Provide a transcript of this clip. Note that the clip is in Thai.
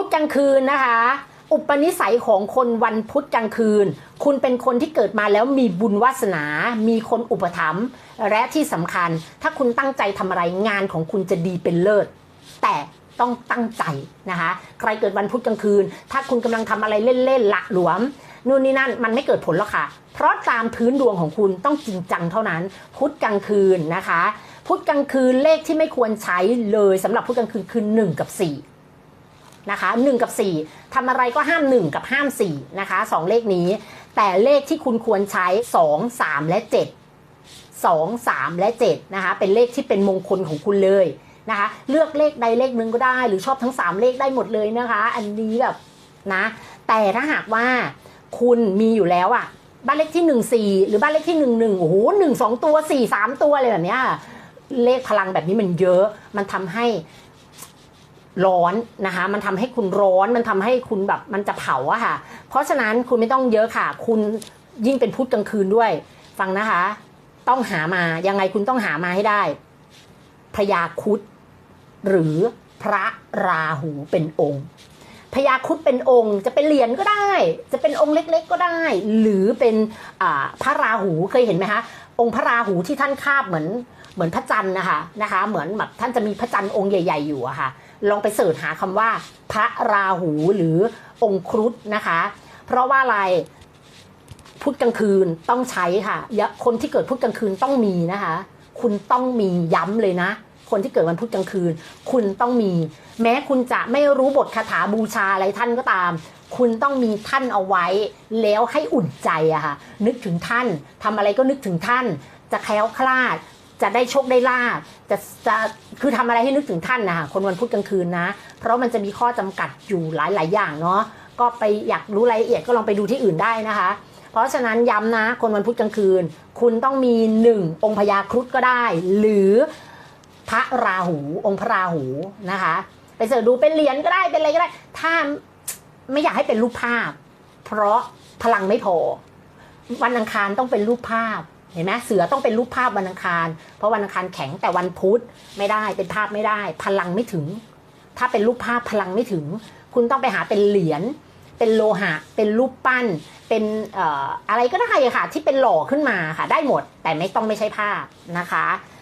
พุธกลางคืนนะคะ อุปนิสัยของคนวันพุธกลางคืน คุณเป็นคนที่เกิดมาแล้วมีบุญวาสนา มีคนอุปถัมภ์และที่สำคัญ ถ้าคุณตั้งใจทำอะไรงานของคุณจะดีเป็นเลิศ แต่ต้องตั้งใจนะคะ ใครเกิดวันพุธกลางคืน ถ้าคุณกำลังทำอะไรเล่นๆละหลวมนู่นนี่นั่นมันไม่เกิดผลหรอกค่ะ เพราะตามพื้นดวงของคุณต้องจริงจังเท่านั้น พุธกลางคืนนะคะ พุธกลางคืนเลขที่ไม่ควรใช้เลยสำหรับพุธกลางคืนคือ 1 กับ4 นะคะ1กับ 4ทำอะไรก็ห้าม 1 กับห้าม4นะคะสองเลขนี้ แต่เลขที่คุณควรใช้ 2 3 และ 7 2 3 และ7นะคะเป็นเลขที่เป็นมงคลของคุณเลยนะคะเลือกเลขใดเลขหนึ่งก็ได้ หรือชอบทั้ง 3 เลขได้หมดเลยนะคะ อันนี้แบบนะแต่ถ้าหากว่าคุณมีอยู่แล้วอะบ้านเลขที่ 14 หรือบ้านเลขที่ 11โอ้โหหนึ่งสองตัว 4 3 ตัวอะไรแบบเนี้ยเลขพลังแบบนี้มันเยอะ มันทำให้ ร้อนนะคะ มันทำให้คุณร้อนมันทำให้คุณแบบมันจะเผาอะค่ะ เพราะฉะนั้นคุณไม่ต้องเยอะค่ะ คุณยิ่งเป็นพุธกลางคืนด้วย ฟังนะคะ ต้องหามายังไงคุณต้องหามาให้ได้พญาคุดหรือพระราหูเป็นองค์พญาคุดเป็นองค์จะเป็นเหรียญก็ได้ จะเป็นองค์เล็กๆก็ได้ หรือเป็นพระราหูเคยเห็นไหมคะองค์พระราหูที่ท่านคาบเหมือนเหมือนพระจันทร์นะคะนะคะ เหมือนแบบท่านจะมีพระจันทร์องค์ใหญ่ ๆ อยู่อะค่ะ ลองไปเสิร์ชหาคำว่า พระราหูหรือองค์ครุฑนะคะ เพราะว่าอะไรพุธกลางคืนต้องใช้ค่ะยคนที่เกิดพุธกลางคืนต้องมีนะคะ คุณต้องมีย้ำเลยนะ คนที่เกิดวันพุธกลางคืน คุณต้องมี แม้คุณจะไม่รู้บทคาถาบูชาอะไรท่านก็ตาม คุณต้องมีท่านเอาไว้ แล้วให้อุ่นใจอะค่ะ นึกถึงท่านทำอะไรก็นึกถึงท่าน จะแคล้วคลาด จะได้โชคได้ลาบ จะจะคือทำอะไรให้นึกถึงท่านนะคะคนวันพุธกลางคืนนะ เพราะมันจะมีข้อจำกัดอยู่หลาย ๆ อย่างเนาะก็ไปอยากรู้รายละเอียดก็ลองไปดูที่อื่นได้นะคะ เพราะฉะนั้นย้ำนะ คนวันพุธกลางคืน คุณต้องมีหนึ่งองค์พญาครุฑก็ได้ หรือพระราหู องค์พระราหูนะคะ ไปเสิร์ชดูเป็นเหรียญก็ได้เป็นอะไรก็ได้ ถ้าไม่อยากให้เป็นรูปภาพ เพราะพลังไม่พอวันอังคารต้องเป็นรูปภาพ เห็นไหมเสือต้องเป็นรูปภาพวันอังคาร เพราะวันอังคารแข็งแต่วันพุธไม่ได้เป็นภาพไม่ได้ พลังไม่ถึง ถ้าเป็นรูปภาพพลังไม่ถึง คุณต้องไปหาเป็นเหรียญเป็นโลหะ เป็นรูปปั้น เป็นออะไรก็ได้ค่ะ ที่เป็นหล่อขึ้นมาค่ะ ได้หมด แต่ไม่ต้องไม่ใช่ภาพนะคะ